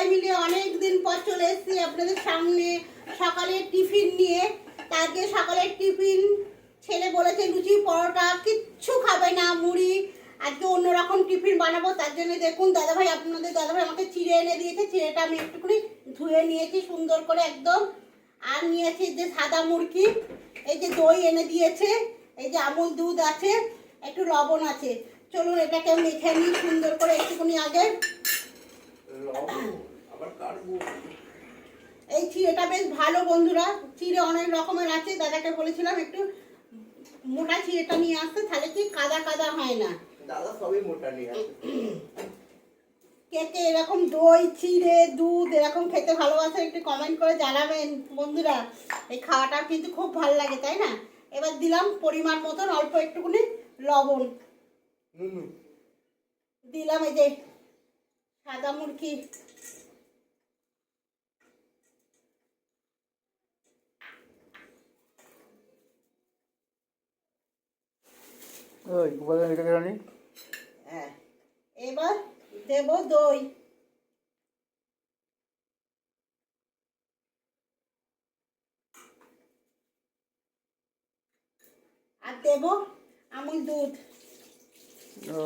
সবাই মিলে অনেক দিন পর চলে এসেছি আপনাদের সামনে সকালের টিফিন নিয়ে। তাকে সকালের টিফিন, ছেলে বলেছে লুচি, পরোটা, কিচ্ছু খাবে না, মুড়ি। আজকে অন্যরকম টিফিন বানাবো, তার জন্য দেখুন দাদাভাই, আপনাদের দাদাভাই আমাকে চিড়ে এনে দিয়েছে, চিড়েটা আমি একটুখানি ধুয়ে নিয়েছি সুন্দর করে একদম। আর নিয়েছি যে সাদা মুরগি এই যে দই এনে দিয়েছে, এই যে আমুল দুধ আছে, একটু লবণ আছে। চলুন এটাকে মেখে নিই সুন্দর করে একটুখানি আগে। আবার কাটবো এই চিড়েটা বেশ ভালো বন্ধুরা। চিড়ে অনেক রকমের আছে দাদাকে বলেছিলাম একটু মোটা চিড়েটা নিয়ে আসতে তাহলে কি কাদা কাদা হয় না? দাদা সবই মোটা নিয়ে আসে। কে কে এরকম দই চিড়ে দুধ এরকম খেতে ভালোবাসে একটু কমেন্ট করে জানাবেন বন্ধুরা। এই খাওয়াটা কিন্তু খুব ভালো লাগে তাই না? এবার দিলাম পরিমাণ মতন অল্প একটুখানি লবণ। দিলাম এই যে সাদা মুরগি ওই উপাদান রেখে রানি? হ্যাঁ। এবার দেব দই। আর দেব আমুল দুধ। ও।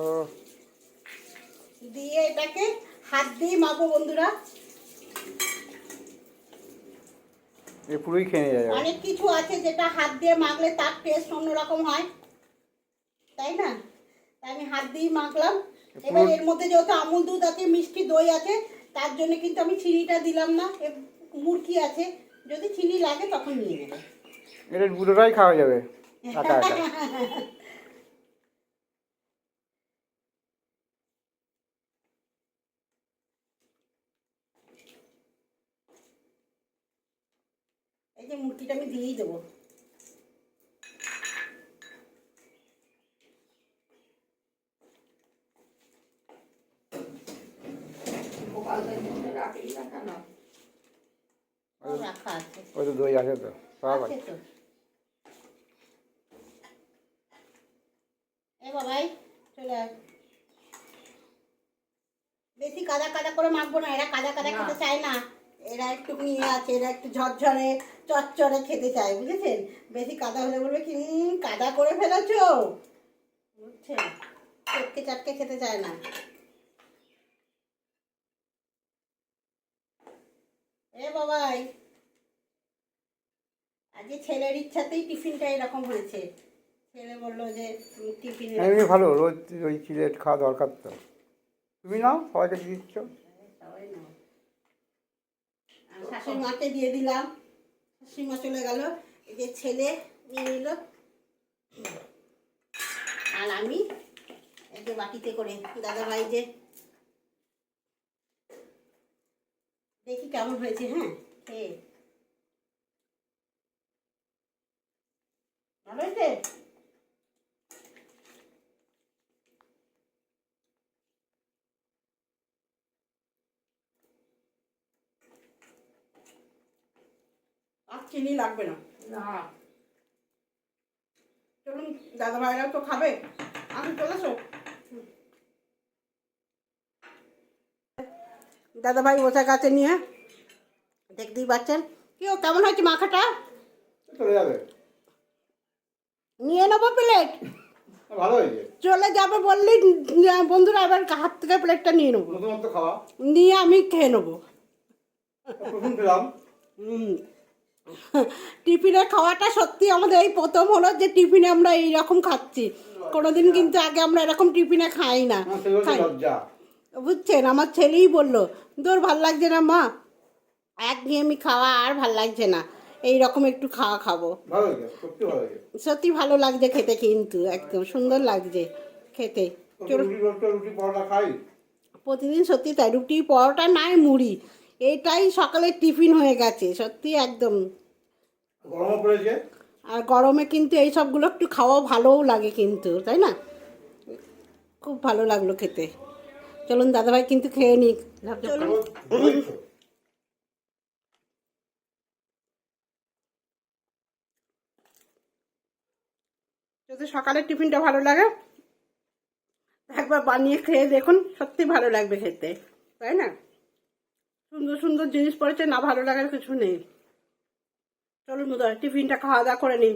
দিয়ে এটাকে হাত দিয়ে মাখবো বন্ধুরা। এ পুরোই খেয়ে নিয়ে অনেক কিছু আছে যেটা হাত দিয়ে মাখলে তার টেস্ট অন্যরকম হয়। তাই না? আমি হাত দিয়ে মাখলাম। এবার এর মধ্যে যেহেতু আমুল দুধ আছে মিষ্টি দই আছে তার জন্য কিন্তু আমি চিনিটা দিলাম না। মুরগি আছে যদি চিনি লাগে তখন নিয়ে নেবে। এটা পুরোটাই খাওয়া যাবে। একা একা এই যে মুরগিটা আমি দিয়েই দেবো ও, রাখা আছে ওই তো দই আছে তো সব আছে আছে এ বাবাই চলে আয়। বেশি কাদা কাদা করে মাখবো না এরা কাদা কাদা খেতে চায় না। এরা একটু নিয়ে আছে এরা একটু ঝরঝরে চচ্চরে খেতে চায় বুঝেছেন? বেশি কাদা হলে বলবে কি কাদা করে ফেলেছো? বুঝছেন? চটকে চাটকে খেতে চায় না। এ বাবাই। আজকে ছেলের ইচ্ছাতেই টিফিনটা এরকম হয়েছে। ছেলে বলল যে টিফিনে এমনি ভালো রোজ ওই চিড়ে খাওয়া দরকার তো। তুমি নাও সবাইকে দিয়ে দিচ্ছ। সবাই নাও। শাশুড়ি মাকে দিয়ে দিলাম। শাশুড়ি মা চলে গেল। এই যে ছেলে নিয়ে নিল। আর আমি এই যে বাটিতে করে দাদা ভাই যে দেখি কেমন হয়েছে হ্যাঁ? ভালো হয়েছে? আর চিনি লাগবে না। না। চলুন দাদা ভাইরাও তো খাবে। আমি চলে এসো দাদা ভাই বসে কাছে নিয়ে। দেখতেই পাচ্ছেন। কি ও কেমন হয়েছে মাখাটা? নিয়ে নেব প্লেট চলে যাবে বললেই উম, বন্ধুরা এবার হাত থেকে প্লেটটা নিয়ে নেব। নিয়ে আমি খেয়ে নেব। টিফিনে খাওয়াটা সত্যি আমাদের এই প্রথম হলো যে টিফিনে আমরা এইরকম খাচ্ছি। কোনোদিন কিন্তু আগে আমরা এরকম টিফিনে খাই না। খাই। বুঝছেন? আমার ছেলেই বলল তোর ভালো লাগছে না মা? একঘেয়েমি খাওয়া আর ভালো লাগছে না। এই রকম একটু খাওয়া খাব। সত্যি ভালো লাগছে খেতে কিন্তু একদম সুন্দর লাগছে খেতে। প্রতিদিন সত্যি তাই রুটি পরোটা নাই মুড়ি। এটাই সকালের টিফিন হয়ে গেছে সত্যি একদম। আর গরমে কিন্তু এই সবগুলো একটু খাওয়া ভালোও লাগে কিন্তু তাই না? খুব ভালো লাগল খেতে। চলুন দাদাভাই কিন্তু খেয়ে নিক। যদি সকালের টিফিনটা ভালো লাগে, একবার বানিয়ে খেয়ে দেখুন, সত্যি ভালো লাগবে খেতে, তাই না? সুন্দর সুন্দর জিনিস পড়েছে, না ভালো লাগার কিছু নেই। চলুন টিফিনটা খাওয়া দাওয়া করে নিই